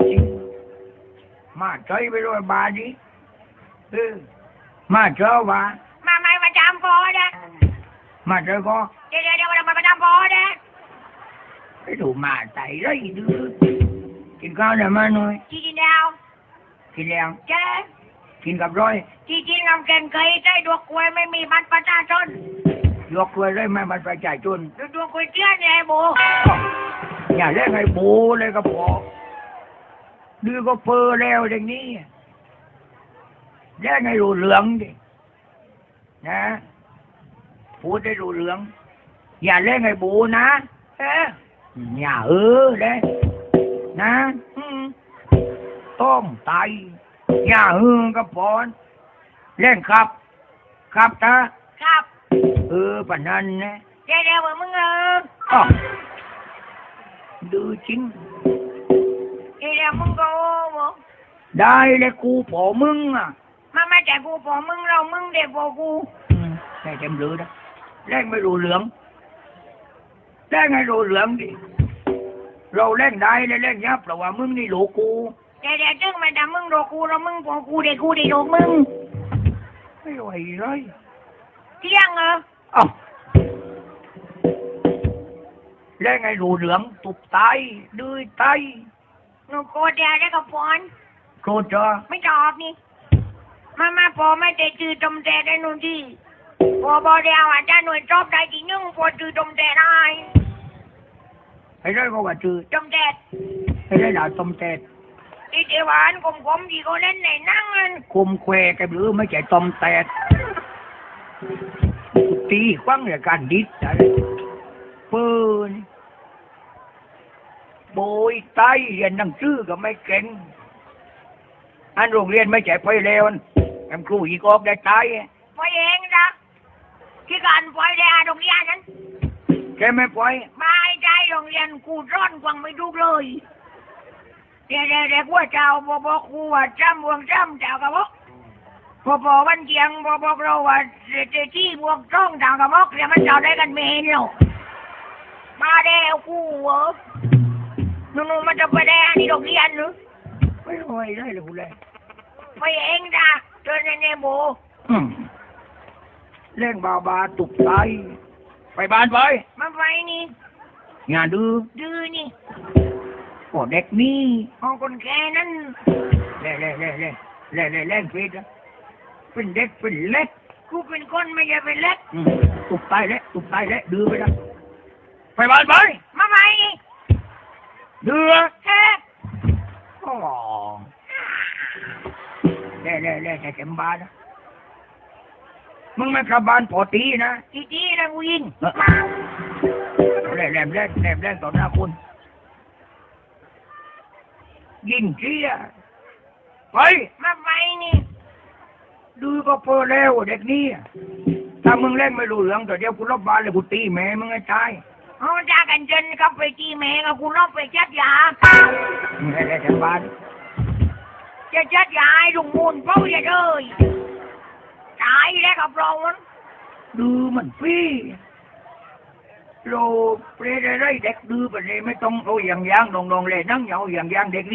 จริงมาใจไปด้วยบาดีเออมาเจอว่ามาไม่ประจำพอเด้อมาเจอก็เดี๋ยวเดี๋ยวเดี๋ยวมาประจำพอเด้อไปดูมาใจไรดื้อกินข้าวได้มาหน่อยจีกินดาวกินแล้วเจ๊กินกับร้อยจีกินน้ำแกงเคยใจดวกกล้วยไม่มีบัตรประชาชนยกเลยได้ไหมมันประชาชนดูดวงกล้วยเตี้ยเนี่ยไอ้โบอย่าเล่นไอ้บูเลยก็พอ ดื้อก็เฟอแล้วอย่างนี้เล่นให้รู้เหลืองดินะพูดให้รู้เหลือง อย่าเล่นไอ้บูนะเอ๊ะอย่าเออเลยนะต้มไตอย่าเออก็พอนเล่นครับ ครับตาครับ เออปะนันนะเดี๋ยวเดี๋ยวมึงเออดื้อจริง เดี๋ยวเดี๋ยวมึงก็โอ้โหได้เลยกูพอมึงอะมาไม่แต่กูพอมึงเรามึงเด็กกว่ากูแค่เต็มเรือนะเล่นไม่รู้เหลืองเล่นให้รู้เหลืองดิเราเล่นได้เลยเล่นยับเพราะว่ามึงนี่หลูกกูเดี๋ยวเดี๋ยวจึงมาแต่มึงโดกูเรามึงพอกูเด็กกูเด็กโดมึงไม่ไหวเลยเที่ยงเออเอ้าเล่นให้รู้เหลืองตุบไตดื้อไตหนูโกรธเดี๋ย วได้กับพรโคตรจ้าไม่ตอบนี่ มามาพอไม่ได้จือตมแต่ได้นู่นที่พอบอเดียวอาจารย์หน่วยจอบได้ทีนึงพอจือตมแต่ได้ให้ได้ก็ว่าจือตมแต่ให้ได้ด่าต้มแตดที่เทหวานกลมๆที่เขาเล่นในหนั่งนั่นคุมแควกันหรือไม่ใช่ต้มแตดตีควังเลยการดิดอะไรปืน โบยไตเรียนหนังสือก็ไม่เก่งอันโรงเรียนไม่ใช่ไปเลวแอมครูอีกออกได้ตายพอเองนะที่การปล่อยได้อาโรงเรียนนั้นแกไม่ปล่อยไม่ใจโรงเรียนกูร้อนกวังไม่ดูเลยเด็กเด็กว่าเจ้าบอบอกกูว่าจำบวงจำเจ้ากระบอกพอพอวันเจียงบอบอกเราว่าเจที่บวงจ้องเจ้ากระบอกเดี๋ยวมันเจ้าได้กันเมนหรอกมาแล้วกูเหรอ นู่นๆมันจะไปได้อันนี้โรงเรียนหรือไม่ไหวได้เลยกูเลยไปเองจ้ะเจอในเนโบอืมเล่นบาบาตุกไตไปบ้านไปมาไปนี่งานดื้อดื้อนี่โอ้เด็กนี่ห้องคนแก่นั้นเล่เล่เล่เล่เล่เล่เล่นผิดนะเป็นเด็กเป็นเล็กกูเป็นคนไม่ใช่เป็นเล็กอืมตุกไตเละตุกไตเละดื้อไปแล้วไปบ้านไปมาไปนี่ ดื้อเอ๊ะอ๋อเล่เล่เล่แต่เต็มบ้านนะมึงไม่กลับบ้านพอตีนะทีทีนะกูยิงเล่เล่เล่เล่เล่ต่อหน้าคุณ ยิงเชี่ยไปมาไปนี่ดูก็พอแล้วเด็กนี่ถ้ามึงเล่นไม่รู้เรื่องแต่เดี๋ยวกูรบบานเลยกูตีแม่มึงให้ตาย เอาจ้ากันจนกับไปจีแม่กับกูรอบไปจัดยามึงให้ได้แต่บ้านจะจัดยาให้ลุงมูลเป้าอย่าเลยตายแล้วกับเรามันดูมันพี่โลเปรย์อะไรเด็กดูไปเลยไม่ต้องเอาอย่างยางดองๆเลยนั่งเหงาอย่างยางเด็กนี่